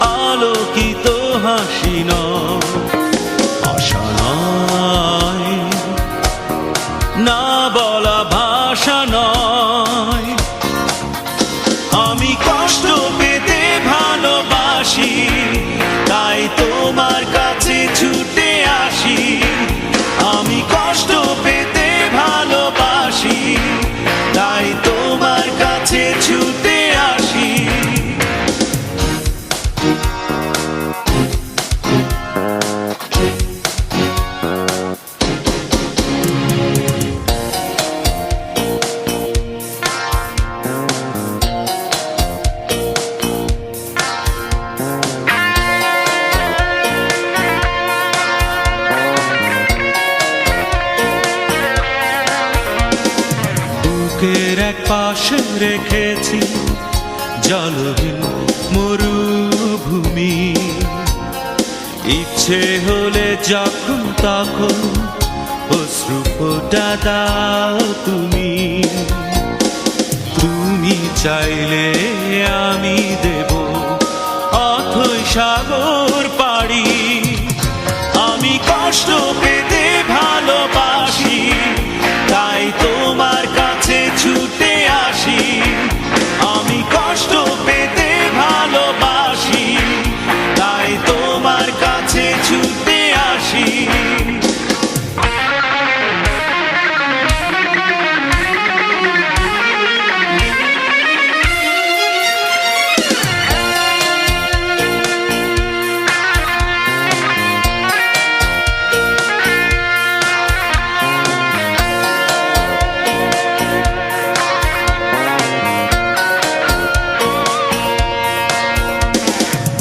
আলোকিত হাসি আশা বুকের এক পাশে রেখেছি জলহীন মরুভূমি। ইচ্ছে হলে যখন তখন অশ্রু দাও তুমি। তুমি চাইলে আমি দেব অথই সাগর পাড়ি। আমি কষ্ট